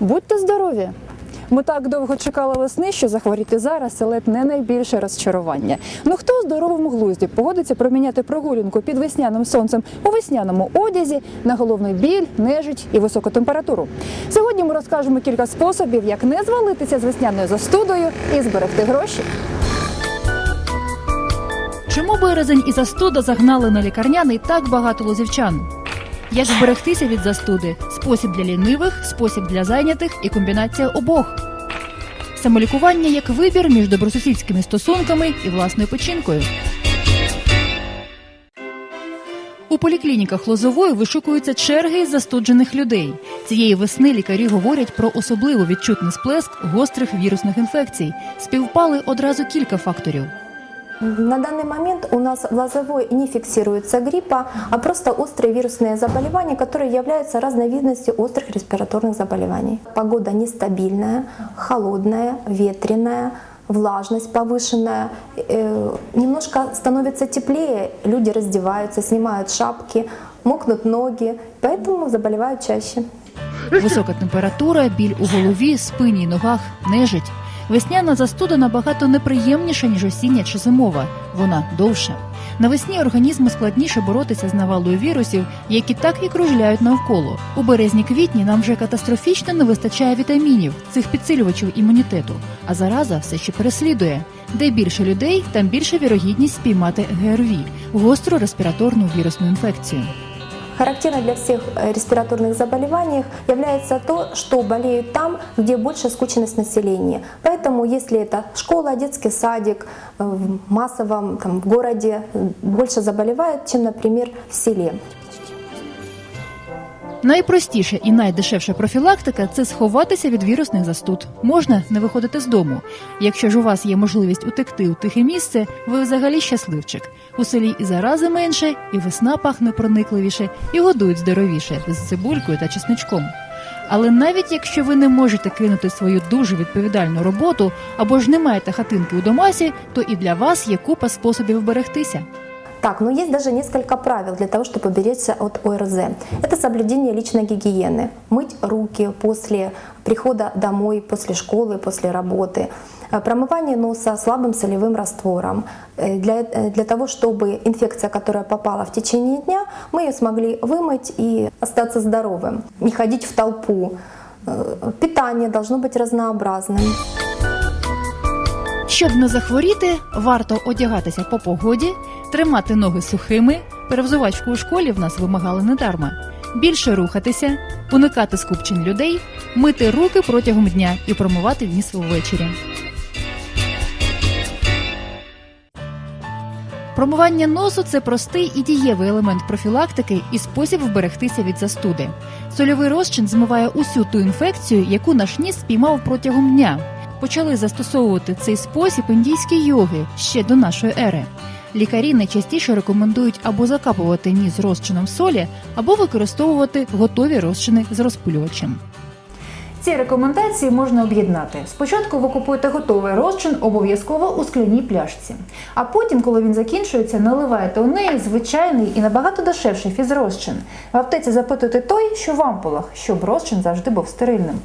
Будьте здорові! Ми так довго чекали весни, що захворіти зараз це не найбільше розчарування. Ну хто у здоровому глузді погодиться проміняти прогулянку під весняним сонцем у весняному одязі на головний біль, нежить і високу температуру? Сьогодні ми розкажемо кілька способів, як не звалитися з весняною застудою і зберегти гроші. Чому березень і застуда загнали на лікарняний так багато лозівчан? Як зберегтися від застуди? Спосіб для лінивих, спосіб для зайнятих і комбінація обох. Самолікування як вибір між добросусідськими стосунками і власною печінкою. У поліклініках Лозової вишукуються черги застуджених людей. Цієї весни лікарі говорять про особливо відчутний сплеск гострих вірусних інфекцій. Співпали одразу кілька факторів. На данный момент у нас в Лозовой не фиксируется гриппа, а просто острые вирусные заболевания, которые являются разновидностью острых респираторных заболеваний. Погода нестабильная, холодная, ветреная, влажность повышенная, э, немножко становится теплее, люди раздеваются, снимают шапки, мокнут ноги, поэтому заболевают чаще. Висока температура, біль у голові, спині й ногах, нежить. Весняна застуда набагато неприємніша, ніж осіння чи зимова. Вона довша. Навесні організму складніше боротися з навалою вірусів, які так і кружляють навколо. У березні-квітні нам вже катастрофічно не вистачає вітамінів, цих підсилювачів імунітету. А зараза все ще переслідує. Де більше людей, там більша вірогідність спіймати ГРВІ – гостру респіраторну вірусну інфекцію. Характерно для всех э, респираторных заболеваний является то, что болеют там, где больше скученность населения. Поэтому, если это школа, детский садик, э, в массовом там, городе э, больше заболевают, чем, например, в селе. Найпростіша і найдешевша профілактика це сховатися від вірусних застуд. Можна не виходити з дому. Якщо ж у вас є можливість утекти у тихе місце, ви взагалі щасливчик. У селі і зарази менше, і весна пахне проникливіше, і годують здоровіше з цибулькою та чесничком. Але навіть якщо ви не можете кинути свою дуже відповідальну роботу або ж не маєте хатинки у домасі, то і для вас є купа способів берегтися. Так, но есть даже несколько правил для того, чтобы уберечься от ОРЗ. Это соблюдение личной гигиены. Мыть руки после прихода домой, после школы, после работы. Э, Промывание носа слабым солевым раствором. Э, Для, э, для того, чтобы инфекция, которая попала в течение дня, мы ее смогли вымыть и остаться здоровым. Не ходить в толпу. Питание должно быть разнообразным. Щоб не захворіти, варто одягатися по погоді, тримати ноги сухими. Перевзувачку у школі в нас вимагали недарма. Більше рухатися, уникати скупчень людей, мити руки протягом дня і промивати ніс ввечері. Промивання носу це простий і дієвий елемент профілактики і спосіб вберегтися від застуди. Сольовий розчин змиває усю ту інфекцію, яку наш ніс спіймав протягом дня. Почали застосовувати цей спосіб індійські йоги ще до нашої ери. Лікарі найчастіше рекомендують або закапувати ніс розчином солі, або використовувати готові розчини з розпилювачем. Ці рекомендації можна об'єднати. Спочатку ви купуєте готовий розчин обов'язково у скляній пляшці. А потім, коли він закінчується, наливаєте у неї звичайний і набагато дешевший фізрозчин. В аптеці запитуйте той, що в ампулах, щоб розчин завжди був стерильним.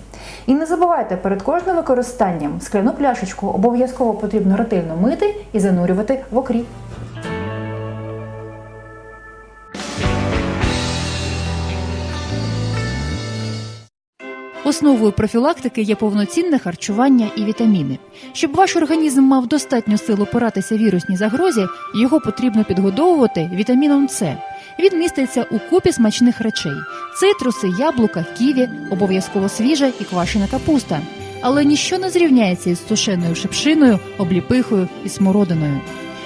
І не забувайте перед кожним використанням скляну пляшечку обов'язково потрібно ретельно мити і занурювати в окріп. Основою профілактики є повноцінне харчування і вітаміни. Щоб ваш організм мав достатню силу поратися вірусній загрозі, його потрібно підгодовувати вітаміном С. Він міститься у купі смачних речей: цитруси, яблука, ківі, обов'язково свіжа і квашена капуста. Але ніщо не зрівняється із сушеною шипшиною, обліпихою і смородиною.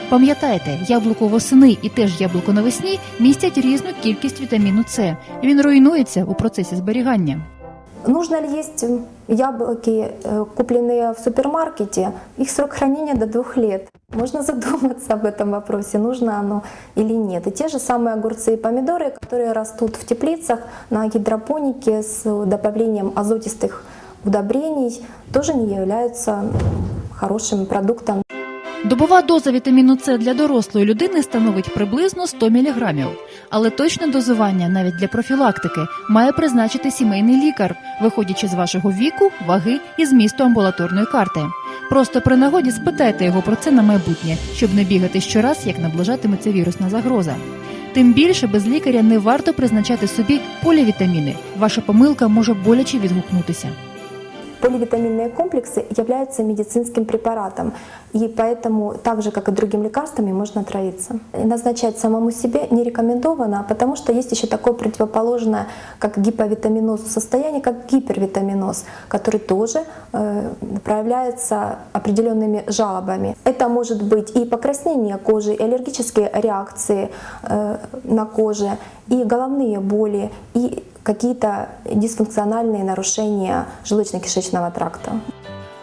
Пам'ятайте, яблуко восени і теж яблуко навесні містять різну кількість вітаміну С. Він руйнується у процесі зберігання. Нужно ли есть яблоки, э, купленные в супермаркете? Их срок хранения до двух лет. Можно задуматься об этом вопросе, нужно оно или нет. И те же самые огурцы и помидоры, которые растут в теплицах на гидропонике с добавлением азотистых удобрений, тоже не являются хорошим продуктом. Добова доза вітаміну С для дорослої людини становить приблизно 100 мг. Але точне дозування навіть для профілактики має призначити сімейний лікар, виходячи з вашого віку, ваги і змісту амбулаторної карти. Просто при нагоді спитайте його про це на майбутнє, щоб не бігати щораз, як наближатиметься вірусна загроза. Тим більше без лікаря не варто призначати собі полівітаміни. Ваша помилка може боляче відгукнутися. Поливитаминные комплексы являются медицинским препаратом, и поэтому, так же как и другим лекарствами, можно отравиться. Назначать самому себе не рекомендовано, потому что есть еще такое противоположное, как гиповитаминоз, состояние, как гипервитаминоз, который тоже э, проявляется определенными жалобами. Это может быть и покраснение кожи, и аллергические реакции э, на коже, и головные боли, и какие-то дисфункциональные нарушения желудочно-кишечного тракта.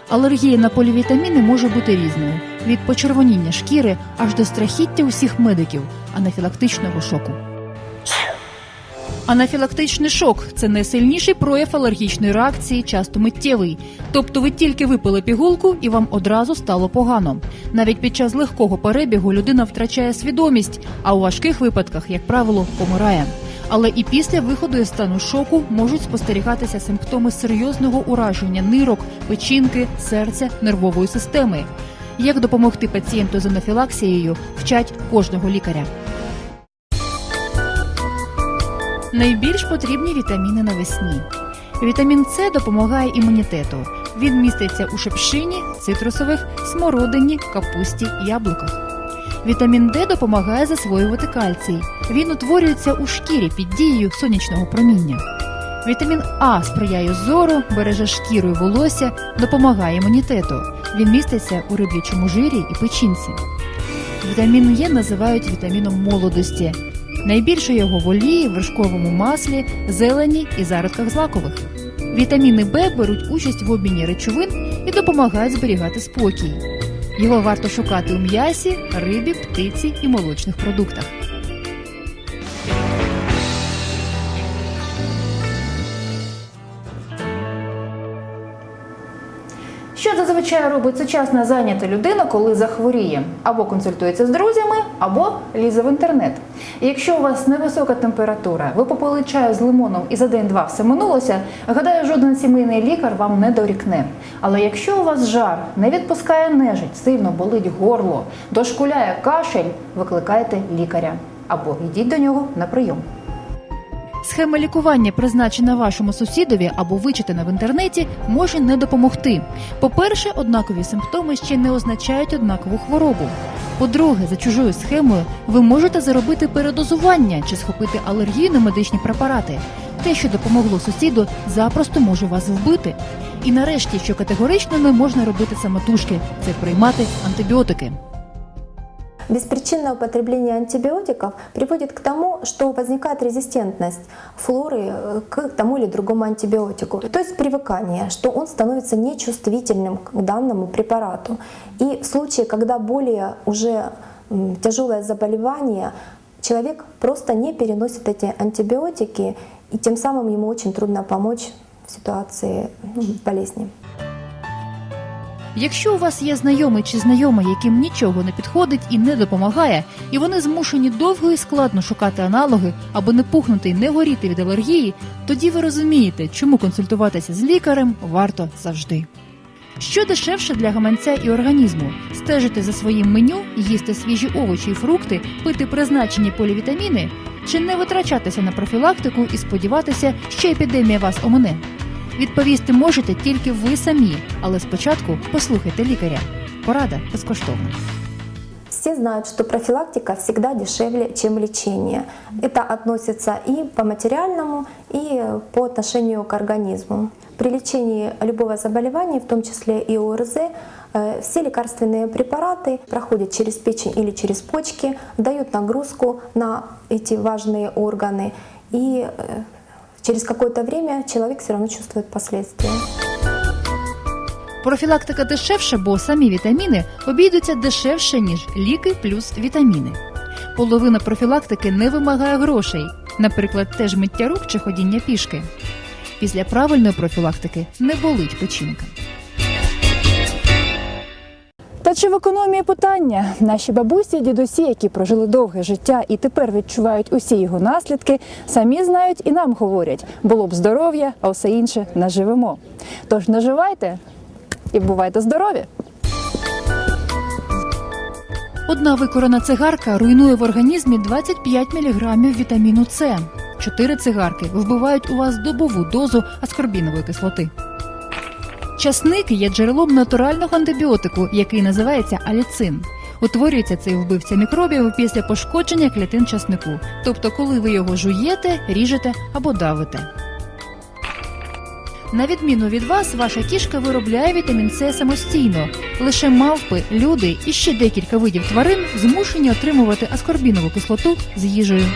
Алергія на полівітаміни може бути різною: від почервоніння шкіри аж до страхіття усіх медиків, анафілактичного шоку. Анафілактичний шок це найсильніший прояв алергічної реакції, часто миттєвий. Тобто ви тільки випили пігулку і вам одразу стало погано. Навіть під час легкого перебігу людина втрачає свідомість, а у важких випадках, як правило, помирає. Але і після виходу із стану шоку можуть спостерігатися симптоми серйозного ураження нирок, печінки, серця, нервової системи. Як допомогти пацієнту з анафілаксією, вчать кожного лікаря. Найбільш потрібні вітаміни навесні. Вітамін С допомагає імунітету. Він міститься у шепшині, цитрусових, смородині, капусті, яблуках. Вітамін Д допомагає засвоювати кальцій. Він утворюється у шкірі під дією сонячного проміння. Вітамін А сприяє зору, береже шкіру і волосся, допомагає імунітету. Він міститься у риблячому жирі і печінці. Вітамін Е називають вітаміном молодості. Найбільше його в олії, вершковому маслі, зелені і зародках злакових. Вітаміни Б беруть участь в обміні речовин і допомагають зберігати спокій. Його варто шукати у м'ясі, рибі, птиці і молочних продуктах. Зазвичай робить сучасна зайнята людина, коли захворіє? Або консультується з друзями, або лізе в інтернет. І якщо у вас невисока температура, ви попили чаю з лимоном і за день-два все минулося, гадаю, жоден сімейний лікар вам не дорікне. Але якщо у вас жар, не відпускає нежить, сильно болить горло, дошкуляє кашель, викликайте лікаря або йдіть до нього на прийом. Схема лікування, призначена вашому сусідові або вичитана в інтернеті, може не допомогти. По-перше, однакові симптоми ще не означають однакову хворобу. По-друге, за чужою схемою ви можете заробити передозування чи схопити алергію на медичні препарати. Те, що допомогло сусіду, запросто може вас вбити. І нарешті, що категорично не можна робити самотужки, це приймати антибіотики. Беспричинное употребление антибиотиков приводит к тому, что возникает резистентность флоры э, к тому или другому антибиотику. То есть привыкание, что он становится нечувствительным к данному препарату. И в случае, когда более уже тяжелое заболевание, человек просто не переносит эти антибиотики, и тем самым ему очень трудно помочь в ситуации ну, болезни. Якщо у вас є знайомий чи знайома, яким нічого не підходить і не допомагає, і вони змушені довго і складно шукати аналоги, аби не пухнути і не горіти від алергії, тоді ви розумієте, чому консультуватися з лікарем варто завжди. Що дешевше для гаманця і організму стежити за своїм меню, їсти свіжі овочі і фрукти, пити призначені полівітаміни, чи не витрачатися на профілактику і сподіватися, що епідемія вас омине? Відповісти можете тільки ви самі, але спочатку послухайте лікаря. Порада безкоштовна. Все знают, что профилактика всегда дешевле, чем лечение. Это относится и по материальному, и по отношению к организму. При лечении любого заболевания, в том числе и ОРЗ, э, все лекарственные препараты проходят через печень или через почки, дают нагрузку на эти важные органы, и э, через какое-то время человек все равно чувствует последствия. Профілактика дешевше, бо самі вітаміни обійдуться дешевше, ніж ліки плюс вітаміни. Половина профілактики не вимагає грошей, наприклад, теж миття рук чи ходіння пішки. Після правильної профілактики не болить печінка. Чи в економії питання? Наші бабусі дідусі, які прожили довге життя і тепер відчувають усі його наслідки, самі знають і нам говорять: було б здоров'я, а все інше наживемо. Тож наживайте і бувайте здорові! Одна викорена цигарка руйнує в організмі 25 мг вітаміну С. Чотири цигарки вбивають у вас добову дозу аскорбінової кислоти. Часник є джерелом натурального антибіотику, який називається аліцин. Утворюється цей вбивця мікробів після пошкодження клітин часнику, тобто коли ви його жуєте, ріжете або давите. На відміну від вас, ваша кішка виробляє вітамін С самостійно. Лише мавпи, люди і ще декілька видів тварин змушені отримувати аскорбінову кислоту з їжею.